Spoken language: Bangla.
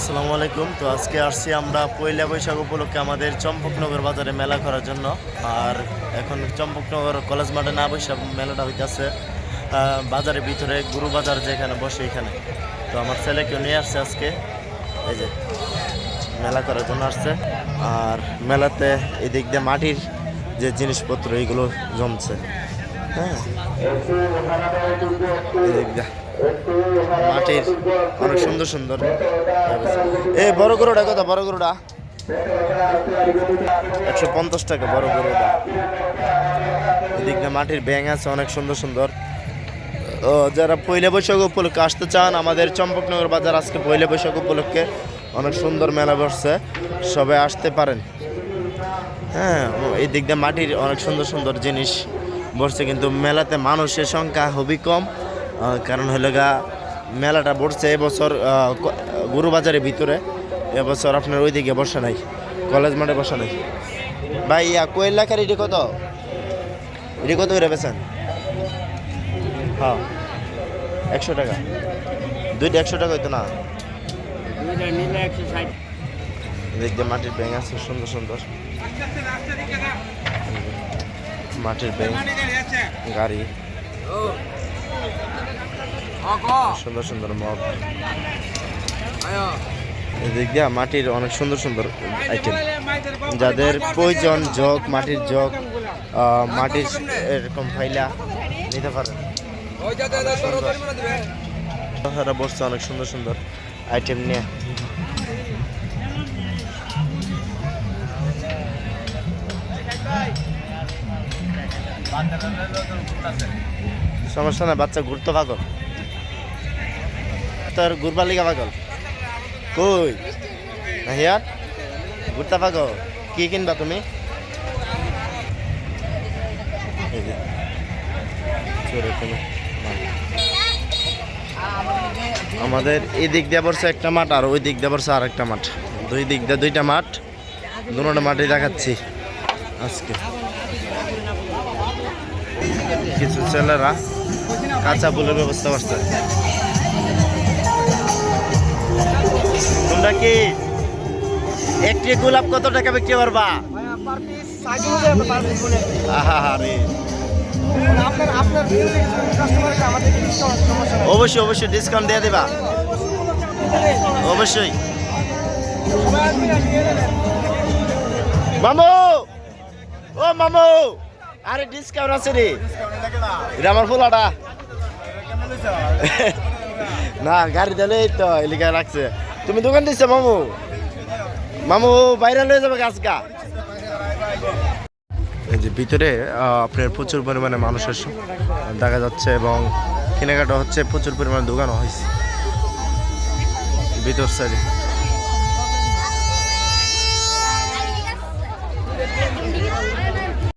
আসসালামু আলাইকুম। তো আজকে আসছি আমরা পয়লা বৈশাখ উপলক্ষে আমাদের চম্পকনগর বাজারে মেলা করার জন্য। আর এখন চম্পকনগর কলেজ মাঠে না বৈশাখ মেলাটা হইতেছে বাজারের ভিতরে গুরু বাজার যেখানে বসে এখানে। তো আমার ছেলেকে নিয়ে আসছে আজকে। এই যে, মেলা করার জন্য আসছে। আর মেলাতে এদিক দিয়ে মাটির যে জিনিসপত্র এইগুলো জমছে। হ্যাঁ? এদিক দিয়ে মাটির অনেক সুন্দর সুন্দর। এ, বড় গরুটা কত? বড় গরুটা? একশো পঞ্চাশ টাকা, বড় গরুটা। এদিক দিয়ে মাটির ব্যাং আছে, অনেক সুন্দর সুন্দর। ও, যারা পয়লা বৈশাখ উপলক্ষে আসতে চান, আমাদের চম্পকনগর বাজার আজকে পয়লা বৈশাখ উপলক্ষে অনেক সুন্দর মেলা বসছে। সবাই আসতে পারেন। হ্যাঁ এই দিক দিয়ে মাটির অনেক সুন্দর সুন্দর জিনিস বসছে, কিন্তু মেলাতে মানুষের সংখ্যা খুবই কম। কারণ হলো গা মেলাটা বসছে এবছর গুরুবাজারের ভিতরে। এবছর আপনার ওইদিকে বসা নাই কলেজ মাঠে বসা নাই। ভাই ইয়া কোয়েল লাখার এটি কত? এটি কত করে বেছেন হ্যাঁ একশো টাকা। দুইটা একশো টাকা হইতো না? এদিক মাটির ব্যাঙ আছে সুন্দর সুন্দর। মাটির ব্যাঙ গাড়ি। সুন্দর সুন্দর মগ। এদিক দিয়ে মাটির অনেক সুন্দর সুন্দর আইটেম যাদের প্রয়োজন জগ মাটির জগ মাটির এরকম ফাইলা নিতে পারেন। তারা বসছে অনেক সুন্দর সুন্দর আইটেম নিয়ে। সমস্যা না বাচ্চা ঘুরতে পাগল। তোর ঘুরবার লিগা পাগল? কই? হিয়ার ঘুরতে পাগল? কি কিনবা তুমি। আমাদের এই দিক দিয়ে পড়ছে একটা মাঠ আর ওই দিক দিয়ে পড়ছে আর একটা মাঠ। দুই দিক দিয়ে দুইটা মাঠ, দুটো মাঠে দেখাচ্ছি আজকে। কিছু ছেলেরা কাঁচা ফুলের ব্যবস্থা করছে। তোমরা কি একটি গোলাপ কত টাকা বিক্রি করবা? অবশ্যই অবশ্যই ডিসকাউন্ট দিয়ে দিবা। অবশ্যই। মামু! ও মামু! আরে ডিসকাউন্ট আছে রে। এটা আমার ফুলাটা। না, গাড়ি দিলে এই তো এলিকা রাখছে। তুমি দোকান দিচ্ছ মামু? মামু, বাইরে লয়ে যাবে গাছ গা। এই যে ভিতরে আপনার প্রচুর পরিমাণে মানুষের দেখা যাচ্ছে এবং কেনাকাটা হচ্ছে, প্রচুর পরিমাণে দোকানও হয়েছে। ভিতর সাইডে